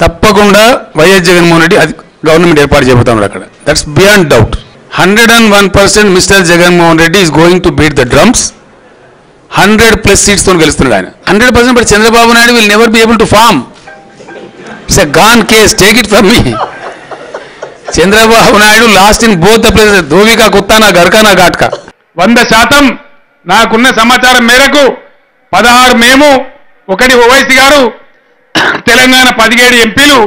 తప్పకుండా వైఎస్ జగన్మోహన్ రెడ్డి అది గవర్నమెంట్ ఏర్పాటు చేయబోతున్నాడు అక్కడ. That's beyond doubt hundred and one percent mister Jaganmohan Reddy is going to beat the drums hundred plus సీట్స్తో గెలుస్తున్నాడు ఆయన. Hundred percent but Chandrababu Naidu will never be able to form it's a gone case take it from me Chandrababu Naidu lost in both the ధోనిక గుత్తాన గర్కా నా ఘాట్కా వంద శాతం నాకున్న సమాచారం మేరకు పదహారు మేము ఒకటి ఓవైసీ గారు తెలంగాణ పదిహేడు ఎంపీలు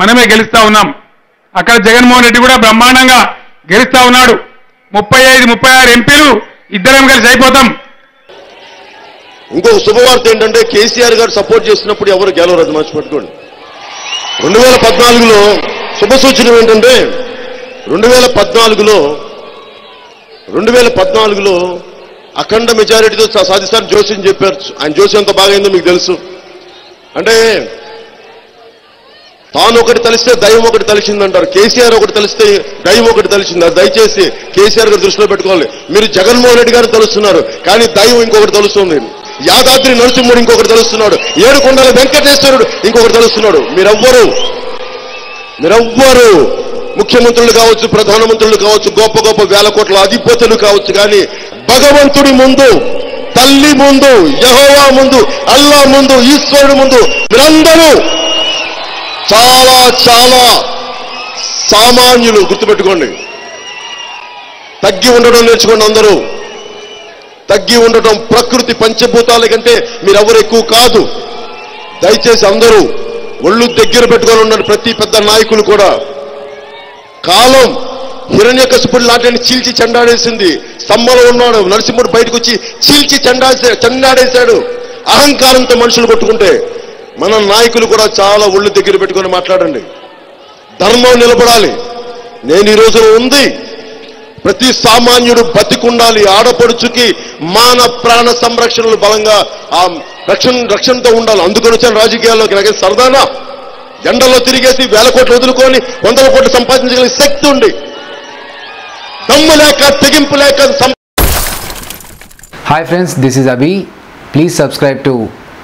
మనమే గెలుస్తా ఉన్నాం. అక్కడ జగన్మోహన్ రెడ్డి కూడా బ్రహ్మాండంగా గెలుస్తా ఉన్నాడు. ముప్పై ఐదు ముప్పై ఆరు ఎంపీలు ఇద్దరం కలిసి అయిపోతాం. ఇంకొక శుభవార్త ఏంటంటే కేసీఆర్ గారు సపోర్ట్ చేసినప్పుడు ఎవరు గెలవరు అది మర్చిపెట్టుకోండి. రెండు వేల పద్నాలుగులో శుభ సూచన ఏంటంటే రెండు వేల పద్నాలుగులో రెండు వేల పద్నాలుగులో అఖండ మెజారిటీతో సాధిస్తారు సాధిస్తారని జోస్యం చెప్పారు. ఆయన జోస్యం ఎంత బాగైందో మీకు తెలుసు. అంటే తాను ఒకటి తలిస్తే దైవం ఒకటి తలిచిందంటారు. కేసీఆర్ ఒకటి తలిస్తే దైవం ఒకటి తలిచింది దయచేసి కేసీఆర్ గారు దృష్టిలో పెట్టుకోవాలి. మీరు జగన్మోహన్ రెడ్డి గారు తలుస్తున్నారు. కానీ దైవం ఇంకొకటి తలుస్తుంది. యాదాద్రి నరసింహుడు ఇంకొకటి తలుస్తున్నాడు. ఏడుకొండల వెంకటేశ్వరుడు ఇంకొకటి తలుస్తున్నాడు. మీరెవ్వరు? మీరెవ్వరు? ముఖ్యమంత్రులు కావచ్చు ప్రధానమంత్రులు కావచ్చు గొప్ప గొప్ప వేల కోట్ల అధిపతులు కావచ్చు. కానీ భగవంతుడి ముందు తల్లి ముందు యహోవా ముందు అల్లా ముందు ఈశ్వరుడు ముందు మీరందరూ చాలా చాలా సామాన్యులు గుర్తుపెట్టుకోండి. తగ్గి ఉండడం నేర్చుకోండి అందరూ. తగ్గి ఉండటం ప్రకృతి పంచభూతాల కంటే మీరెవరు ఎక్కువ కాదు. దయచేసి అందరూ ఒళ్ళు దగ్గర పెట్టుకొని ఉన్నారు ప్రతి పెద్ద నాయకులు కూడా. కాలం హిరణ్యకశిపుడు లాంటిని చీల్చి చెండాడేసింది. స్తంభంలో ఉన్నాడు నరసింహుడు బయటకు వచ్చి చీల్చి చెండా చెండాడేశాడు. అహంకారంతో మనుషులు కొట్టుకుంటే మన నాయకులు కూడా చాలా ఒళ్ళు దగ్గర పెట్టుకొని మాట్లాడండి. ధర్మం నిలబడాలి. నేను ఈ రోజున ఉంది. ప్రతి సామాన్యుడు బతికుండాలి. ఆడపడుచుకి మాన ప్రాణ సంరక్షణలు బలంగా ఆ రక్షణ రక్షణతో ఉండాలి. అందుకని వచ్చాను రాజకీయాల్లోకి. నాకే సరదానా? ఎండల్లో తిరిగేసి వేల కోట్లు వదులుకొని వందల కోట్లు సంపాదించగలిగే శక్తి ఉంది. దమ్ము లేక తెగింపు లేక hi friends this is Abhi please subscribe to